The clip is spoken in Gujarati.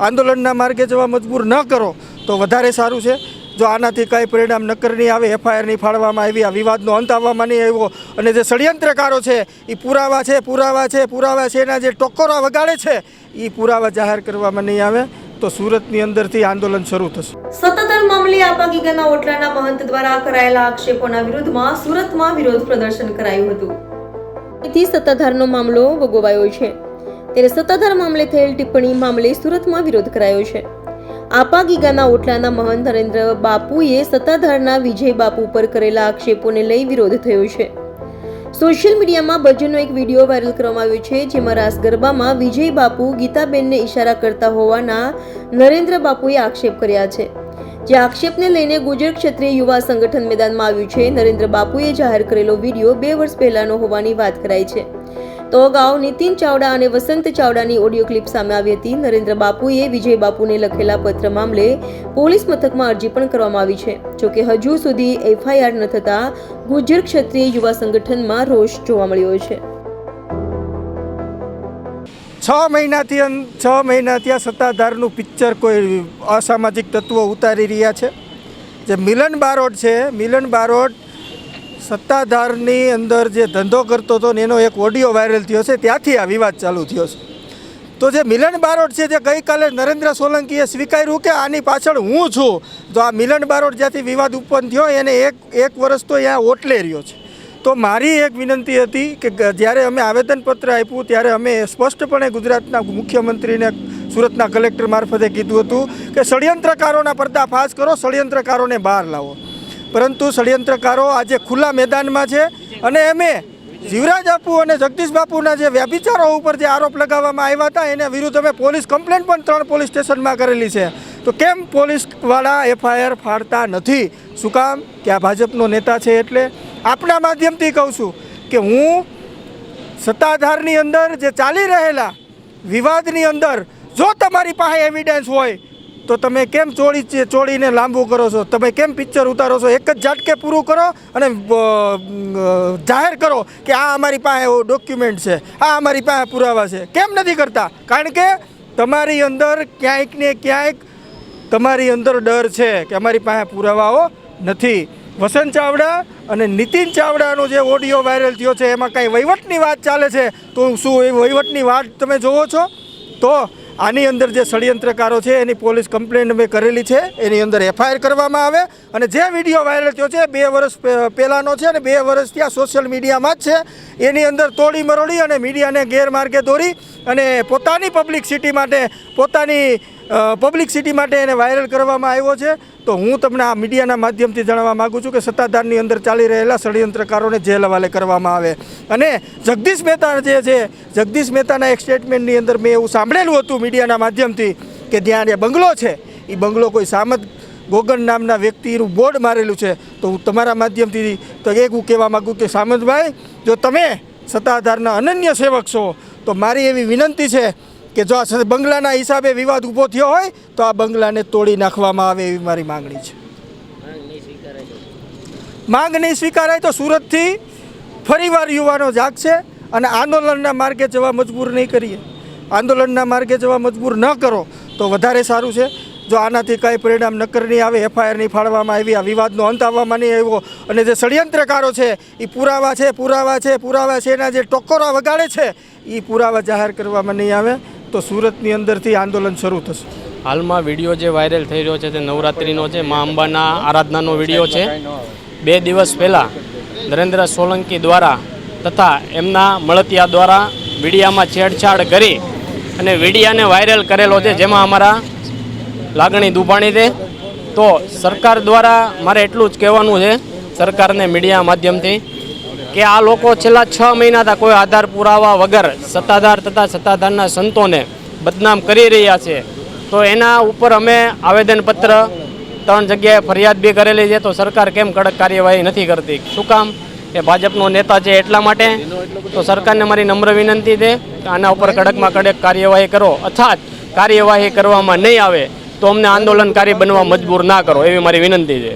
આંદોલનના માર્ગે જવા મજબૂર ન કરો તો વધારે સારું છે. જો આનાથી કાંઈ પરિણામ નક્કર નહીં આવે એફઆઈઆર નહીં ફાળવામાં આવી આ વિવાદનો અંત આવવામાં નહીં આવ્યો અને જે ષડયંત્રકારો છે એ પુરાવા છે પુરાવા છે પુરાવા છે એના જે ટોકોરા વગાડે છે એ પુરાવા જાહેર કરવામાં નહીં આવે તો સુરતની અંદરથી આંદોલન શરૂ થશે. સત્તાધાર મામલે આપા ગીગાના ઓટલાના મહંત દ્વારા કરાયેલા આક્ષેપોના વિરોધમાં સુરતમાં વિરોધ પ્રદર્શન કરાયું હતું. થી સત્તાધારનો મામલો ભોગવાયો છે. ત્યારે સત્તાધાર મામલે થયેલ ટિપ્પણી મામલે સુરતમાં વિરોધ કરાયો છે. આપા ગીગાના ઓટલાના મહંત નરેન્દ્ર બાપુએ સત્તાધારના વિજય બાપુ પર કરેલા આક્ષેપોને લઈ વિરોધ થયો છે. સોશિયલ મીડિયામાં ભજનનો એક વીડિયો વાયરલ કરવામાં આવ્યો છે, જેમાં રાસ ગરબામાં વિજય બાપુ ગીતાબેનને ઈશારા કરતા હોવાના નરેન્દ્ર બાપુએ આક્ષેપ કર્યા છે. જે આક્ષેપને લઈને ગુજર ક્ષત્રિય યુવા સંગઠન મેદાનમાં આવ્યું છે, નરેન્દ્ર બાપુએ જાહેર કરેલો વીડિયો બે વર્ષ પહેલાનો હોવાની વાત કરાઈ છે. તો અગાઉ નીતિન ચાવડા અને વસંત ચાવડાની ઓડિયો ક્લિપ સામે આવી હતી. નરેન્દ્ર બાપુએ વિજય બાપુને લખેલા પત્ર મામલે પોલીસ મથકમાં અરજી પણ કરવામાં આવી છે. જોકે હજુ સુધી એફઆઈઆર ન થતા ગુજર ક્ષત્રિય યુવા સંગઠનમાં રોષ જોવા મળ્યો છે. છ મહિનાથી છ મહિનાથી આ સત્તાધારનું પિક્ચર કોઈ અસામાજિક તત્વો ઉતારી રહ્યા છે. જે મિલન બારોટ છે, મિલન બારોટ સત્તાધારની અંદર જે ધંધો કરતો હતો ને એનો એક ઓડિયો વાયરલ થયો છે, ત્યાંથી આ વિવાદ ચાલુ થયો છે. તો જે મિલન બારોટ છે, જે ગઈકાલે નરેન્દ્ર સોલંકીએ સ્વીકાર્યું કે આની પાછળ હું છું, તો આ મિલન બારોટ જ્યાંથી વિવાદ ઉત્પન્ન થયો, એને એક એક વર્ષ તો અહીંયા ઓટલે રહ્યો છે. તો મારી એક વિનંતી હતી કે જ્યારે અમે આવેદનપત્ર આપ્યું, ત્યારે અમે સ્પષ્ટપણે ગુજરાતના મુખ્યમંત્રીને સુરતના કલેક્ટર મારફતે કીધું હતું કે ષડયંત્રકારોના પર્દાફાશ કરો, ષડયંત્રકારોને બહાર લાવો. પરંતુ ષડયંત્રકારો આજે ખુલ્લા મેદાનમાં છે અને એમે જીવરાજ બાપુ અને જગદીશ બાપુના જે વ્યભિચારો ઉપર જે આરોપ લગાવવામાં આવ્યા હતા, એના વિરુદ્ધ અમે પોલીસ કમ્પ્લેન પણ ત્રણ પોલીસ સ્ટેશનમાં કરેલી છે. તો કેમ પોલીસવાળા એફઆઈઆર ફાડતા નથી? શું કામ? કે આ ભાજપનો નેતા છે એટલે? આપના માધ્યમથી કહું છું કે હું સત્તાધારની અંદર જે ચાલી રહેલા વિવાદની અંદર, જો તમારી પાસે એવિડન્સ હોય તો તમે કેમ ચોળી ચોળીને લાંબુ કરો છો? તમે કેમ પિક્ચર ઉતારો છો? એક જ ઝાટકે પૂરું કરો અને જાહેર કરો કે આ અમારી પાસે ડોક્યુમેન્ટ છે, આ અમારી પાસે પુરાવા છે. કેમ નથી કરતા? કારણ કે તમારી અંદર ક્યાંક ને ક્યાંક તમારી અંદર ડર છે કે અમારી પાસે પુરાવાઓ નથી. વસંત ચાવડા અને નીતિન ચાવડાનો જે ઓડિયો વાયરલ થયો છે, એમાં કાંઈ વહીવટની વાત ચાલે છે? તો શું એ વહીવટની વાત તમે જોવો છો? તો આની અંદર જે ષડયંત્રકારો છે, એની પોલીસ કમ્પ્લેન્ટ મેં કરેલી છે, એની અંદર એફઆઈઆર કરવામાં આવે અને જે વીડિયો વાયરલ થયો છે, બે વર્ષ પહેલાંનો છે અને બે વર્ષ ત્યાં સોશિયલ મીડિયામાં જ છે. એની અંદર તોડી મરોડી અને મીડિયાને ગેરમાર્ગે દોરી અને પોતાની પબ્લિકસિટી માટે, પોતાની પબ્લિકસિટી માટે એને વાયરલ કરવામાં આવ્યો છે. તો હું તમને આ મીડિયાના માધ્યમથી જણાવવા માગું છું કે સત્તાધારની અંદર ચાલી રહેલા ષડયંત્રકારોને જેલ હવાલે કરવામાં આવે. અને જગદીશ મહેતા જે છે, જગદીશ મહેતાના એક સ્ટેટમેન્ટની અંદર મેં એવું સાંભળેલું હતું મીડિયાના માધ્યમથી કે ત્યાં જે બંગલો છે એ બંગલો કોઈ સામત ગોગન નામના વ્યક્તિનું બોર્ડ મારેલું છે. તો હું તમારા માધ્યમથી તો એક હું કહેવા માગું કે સામંતભાઈ, જો તમે સત્તાધારના અનન્ય સેવક છો તો મારી એવી વિનંતી છે કે જો આ બંગલાના હિસાબે વિવાદ ઊભો થયો હોય, તો આ બંગલાને તોડી નાખવામાં આવે એવી મારી માંગણી છે. માંગ નહીં સ્વીકારાય તો સુરતથી ફરીવાર યુવાનો જાગશે અને આંદોલનના માર્ગે જવા મજબૂર નહીં કરીએ. આંદોલનના માર્ગે જવા મજબૂર ન કરો તો વધારે સારું છે. જો આનાથી કાંઈ પરિણામ નક્કર નહીં આવે, એફઆઈઆર નહીં ફાળવામાં આવી, આ વિવાદનો અંત આવવામાં નહીં આવ્યો. અને જે ષડયંત્રકારો છે એ પુરાવા છે પુરાવા છે પુરાવા છે, એના જે ટોકોરા વગાડે છે એ પુરાવા જાહેર કરવામાં નહીં આવે. તો સુરતની અંદરથી આંદોલન શરૂ થશે. હાલમાં વીડિયો જે વાયરલ થઈ રહ્યો છે, તે નવરાત્રિનો છે. મા અંબાના આરાધનાનો વીડિયો છે. બે દિવસ પહેલાં નરેન્દ્ર સોલંકી દ્વારા તથા એમના મળતિયા દ્વારા મીડિયામાં છેડછાડ કરી અને વિડીયાને વાયરલ કરેલો છે, જેમાં અમારા લાગણી દુભાણી છે તો સરકાર દ્વારા મારે એટલું જ કહેવાનું છે, સરકારને મીડિયા માધ્યમથી, કે આ લોકો છેલ્લા છ મહિનાથી કોઈ આધાર પુરાવા વગર સત્તાધાર તથા સત્તાધારના સંતોને બદનામ કરી રહ્યા છે. તો એના ઉપર અમે આવેદનપત્ર ત્રણ જગ્યાએ ફરિયાદ બી કરેલી છે, તો સરકાર કેમ કડક કાર્યવાહી નથી કરતી? શું કામ? એ ભાજપનો નેતા છે એટલા માટે? તો સરકારને મારી નમ્ર વિનંતી છે કે આના ઉપર કડકમાં કડક કાર્યવાહી કરો. અથાત કાર્યવાહી કરવામાં નહીં આવે. તો અમને આંદોલનકારી બનવા મજબૂર ના કરો એવી મારી વિનંતી છે.